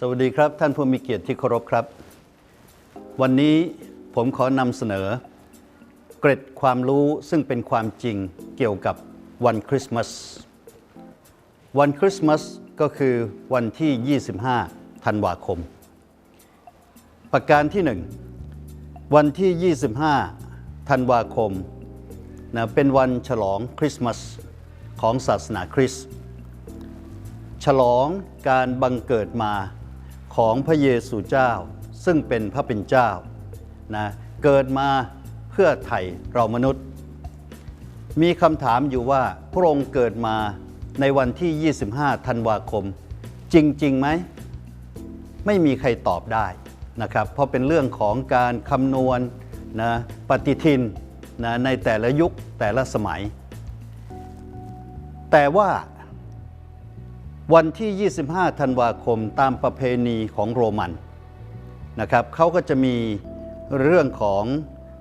สวัสดีครับ ท่านผู้มีเกียรติที่เคารพครับ วันนี้ผมขอนำเสนอ เกร็ดความรู้ซึ่งเป็นความจริงเกี่ยวกับวันคริสต์มาสวันคริสต์มาสก็คือวันที่ 25 ธันวาคม ประการที่ 1 วันที่ 25 ธันวาคมนะเป็นวันฉลองคริสต์มาสของศาสนาคริสต์ฉลองการบังเกิดมา ของพระเยซูเจ้า ซึ่งเป็นพระเป็นเจ้านะเกิดมาเพื่อไถ่เรามนุษย์ มีคำถามอยู่ว่าพระองค์เกิดมาในวันที่ 25 ธันวาคม จริงๆไหมไม่มีใครตอบได้นะครับเพราะเป็นเรื่องของการคำนวณนะปฏิทินนะในแต่ละยุคแต่ละสมัย แต่ว่า วันที่ 25 ธันวาคมตามประเพณีของโรมันนะครับเขาก็จะมีเรื่องของ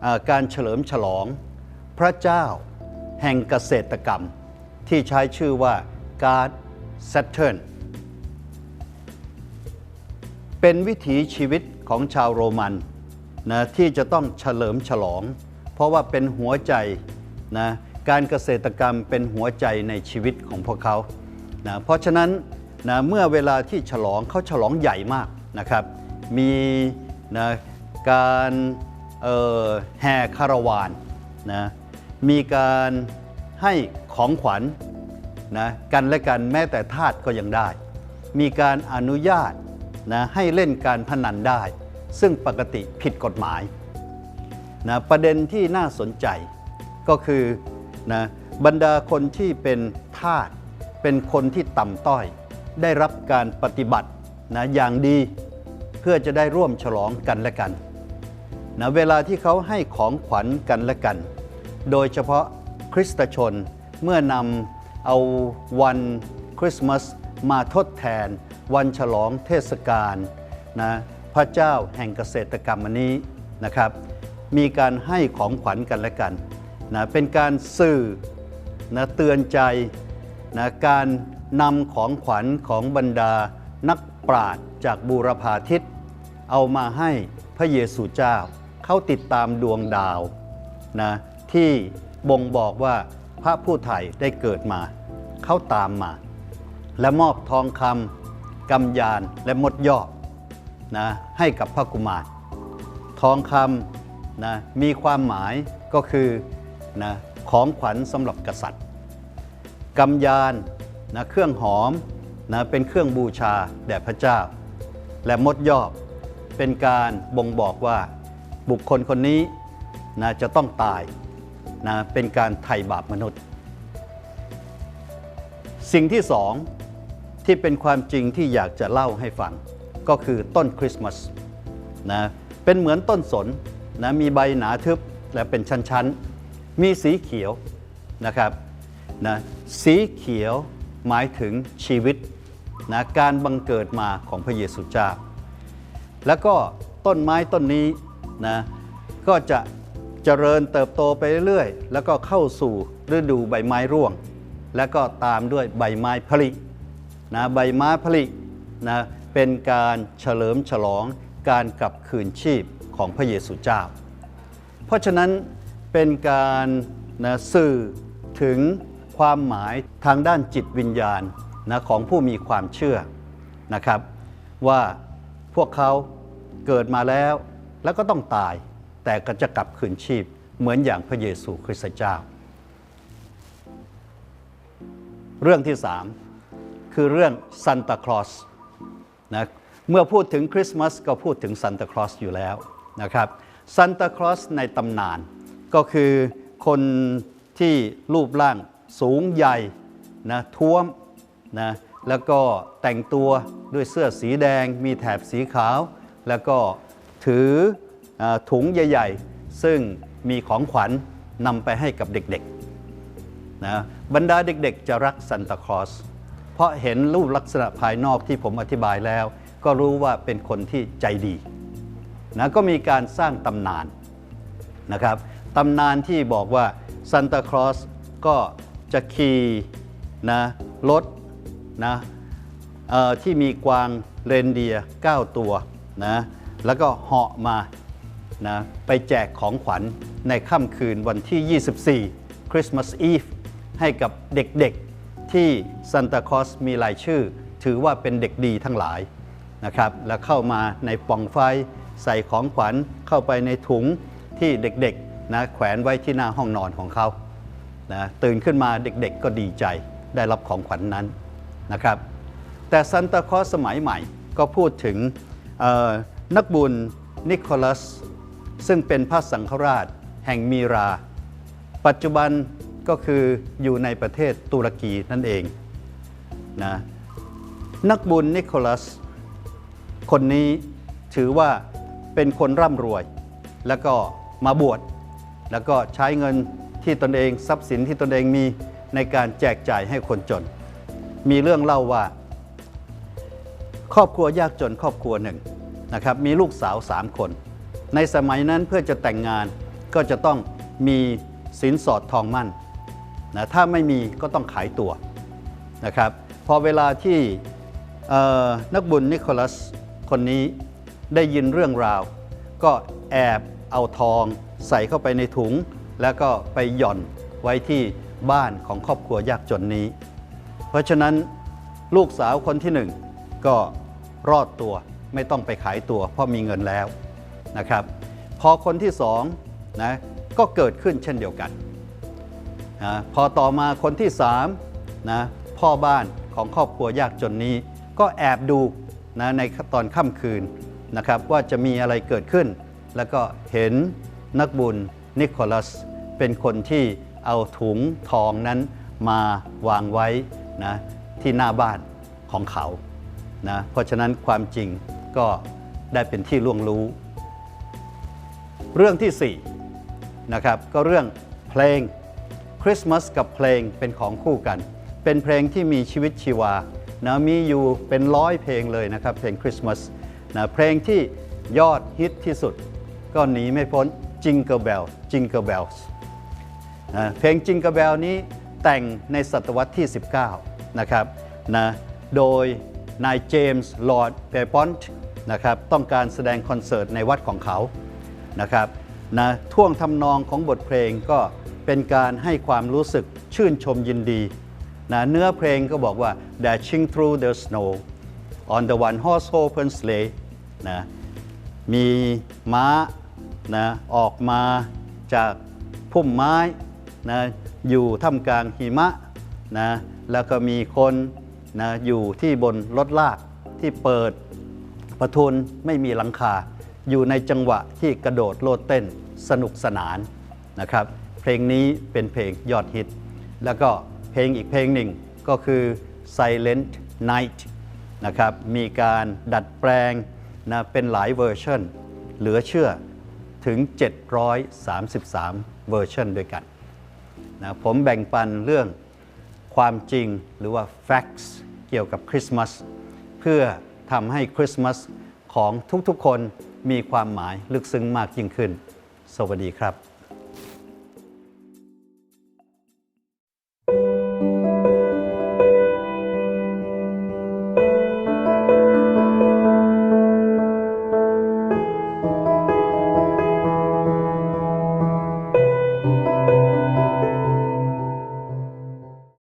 อการเฉลิมฉลอง พระเจ้าแห่งเกษตรกรรม ที่ใช้ชื่อว่า God Saturn เป็นวิถีชีวิตของชาวโรมันนะที่จะต้องเฉลิมฉลอง เพราะว่าเป็นหัวใจนะการเกษตรกรรมเป็นหัวใจในชีวิตของพวกเขา นะเพราะฉะนั้นนะเมื่อเวลาที่ฉลองเขาฉลองใหญ่มากนะครับ มีนะการออแห่คาราวานนะมีการให้ของขวัญนะกันและกันแม้แต่ทาสก็ยังได้ มีการอนุญาตนะให้เล่นการพนันได้ ซึ่งปกติผิดกฎหมายนะประเด็นที่น่าสนใจก็คือนะบรรดาคนที่เป็นทาส เป็นคนที่ต่ำต้อย ได้รับการปฏิบัตินะอย่างดีเพื่อจะได้ร่วมฉลองกันและกันนะเวลาที่เขาให้ของขวัญกันและกัน โดยเฉพาะคริสตชนเมื่อนำเอาวันคริสต์มาสมาทดแทน วันฉลองเทศกาลนะพระเจ้าแห่งเกษตรกรรมอันนี้นะครับ มีการให้ของขวัญกันและกันนะเป็นการสื่อนะเตือนใจ นะการนำของขวัญของบรรดานักปราชญ์จากบูรพาทิศเอามาให้พระเยซูเจ้า เข้าติดตามดวงดาวนะที่บ่งบอกว่าพระผู้ไถ่ได้เกิดมา เข้าตามมา และมอบทองคำกำยานและมดยอกนะให้กับพระกุมาร ทองคำนะมีความหมายก็คือนะของขวัญสำหรับกษัตริย์ กำยานนะเครื่องหอมนะเป็นเครื่องบูชาแด่พระเจ้า และมดยอบเป็นการบ่งบอกว่าบุคคลคนนี้นะจะต้องตายนะเป็นการไถ่บาปมนุษย์ สิ่งที่สองที่เป็นความจริงที่อยากจะเล่าให้ฟัง ก็คือต้นคริสต์มาสนะเป็นเหมือนต้นสนนะมีใบหนาทึบและเป็นชั้น ๆ มีสีเขียวนะครับ นะสีเขียวหมายถึงชีวิตนะการบังเกิดมาของพระเยซูเจ้า แล้วก็ต้นไม้ต้นนี้นะก็จะเจริญเติบโตไปเรื่อยๆ แล้วก็เข้าสู่ฤดูใบไม้ร่วง แล้วก็ตามด้วยใบไม้ผลินะใบไม้ผลินะเป็นการเฉลิมฉลองการกลับคืนชีพของพระเยซูเจ้า เพราะฉะนั้นเป็นการนะสื่อถึง ความหมายทางด้านจิตวิญญาณนะของผู้มีความเชื่อนะครับ ว่าพวกเขาเกิดมาแล้วแล้วก็ต้องตายแต่ก็จะกลับคืนชีพเหมือนอย่างพระเยซูคริสต์เจ้า เรื่องที่สามคือเรื่องซันตาคลอสนะเมื่อพูดถึงคริสต์มาสก็พูดถึงซันตาคลอสอยู่แล้วนะครับซันตาคลอสในตำนานก็คือคนที่รูปร่าง สูงใหญ่นะท้วมนะแล้วก็แต่งตัวด้วยเสื้อสีแดง มีแถบสีขาว แล้วก็ถืออถุงใหญ่ๆ ซึ่งมีของขวัญนำไปให้กับเด็กๆนะบรรดาเด็กๆ จะรักซันตาคลอสเพราะเห็นรูปลักษณะภายนอกที่ผมอธิบายแล้ว ก็รู้ว่าเป็นคนที่ใจดีนะก็มีการสร้างตำนานนะครับตำนานที่บอกว่าซันตาคลอสก็ จะขี่นะรถนะที่มีกวางเรนเดียร์9ตัวนะแล้วก็เหาะมานะไปแจกของขวัญในค่ำคืนวันที่ 24คริสต์มาสอีฟให้กับเด็กๆที่ซันตาคลอสมีรายชื่อ ถือว่าเป็นเด็กดีทั้งหลายนะครับแล้วเข้ามาในป่องไฟใส่ของขวัญเข้าไปในถุงที่เด็กๆนะแขวนไว้ที่หน้าห้องนอนของเขา นะตื่นขึ้นมาเด็กๆก็ดีใจได้รับของขวัญนนั้นนะครับ แต่ซันตาคลอสสมัยใหม่ก็พูดถึงนักบุญนิโคลัส ซึ่งเป็นพระสังฆราชแห่งมีรา ปัจจุบันก็คืออยู่ในประเทศตุรกีนั่นเองนะนักบุญนิโคลัส คนนี้ถือว่าเป็นคนร่ำรวย แล้วก็มาบวชแล้วก็ใช้เงิน ที่ตนเองทรัพย์สินที่ตนเองมีในการแจกจ่ายให้คนจน มีเรื่องเล่าว่า ครอบครัวยากจนครอบครัวหนึ่งนะครับมีลูกสาวสามคน ในสมัยนั้นเพื่อจะแต่งงานก็จะต้องมีสินสอดทองมั่นนะถ้าไม่มีก็ต้องขายตัวนะครับพอเวลาที่นักบุญนิโคลัสคนนี้ได้ยินเรื่องราว ก็แอบเอาทองใส่เข้าไปในถุง แล้วก็ไปหย่อนไว้ที่บ้านของครอบครัวยากจนนี้ เพราะฉะนั้นลูกสาวคนที่หนึ่งก็รอดตัวไม่ต้องไปขายตัว เพราะมีเงินแล้วนะครับ พอคนที่สองนะก็เกิดขึ้นเช่นเดียวกันนะพอต่อมาคนที่สามนะพ่อบ้านของครอบครัวยากจนนี้ ก็แอบดูนะในตอนค่ำคืนนะครับว่าจะมีอะไรเกิดขึ้น แล้วก็เห็นนักบุญ นิโคลัส เป็นคนที่เอาถุงทองนั้นมาวางไว้นะที่หน้าบ้านของเขานะเพราะฉะนั้นความจริงก็ได้เป็นที่ล่วงรู้ เรื่องที่4นะครับก็เรื่องเพลงคริสต์มาสกับเพลงเป็นของคู่กัน เป็นเพลงที่มีชีวิตชีวานะมีอยู่เป็นร้อยเพลงเลยนะครับเพลงคริสต์มาสนะเพลงที่ยอดฮิตที่สุด ก็หนีไม่พ้น Jingle Bell Jingle Bells นะเพลงจิงก e เบลนี้แต่งในศตวรรษที่ 19 นะครับนะโดยนายเจมส์ลอร์ดเปปอนต์นะครับต้องการแสดงคอนเสิร์ตในวัดของเขานะครับนะท่วงทำนองของบทเพลงก็เป็นการให้ความรู้สึกชื่นชมยินดีนะเนื้อเพลงก็บอกว่า dashing through the snow on the one horse open sleigh นะมีม้า นะออกมาจากพุ่มไม้นะอยู่ท่ามกลางหิมะนะแล้วก็มีคนนะอยู่ที่บนรถลากที่เปิดประทุนไม่มีหลังคา อยู่ในจังหวะที่กระโดดโลดเต้นสนุกสนานนะครับ เพลงนี้เป็นเพลงยอดฮิต แล้วก็เพลงอีกเพลงหนึ่งก็คือ Silent Night นะครับ มีการดัดแปลงนะเป็นหลายเวอร์ชันเหลือเชื่อ ถึง 733 เวอร์ชันด้วยกันนะผมแบ่งปันเรื่องความจริงหรือว่า facts เกี่ยวกับคริสต์มาสเพื่อทำให้คริสต์มาสของทุกๆคนมีความหมายลึกซึ้งมากยิ่งขึ้น สวัสดีครับ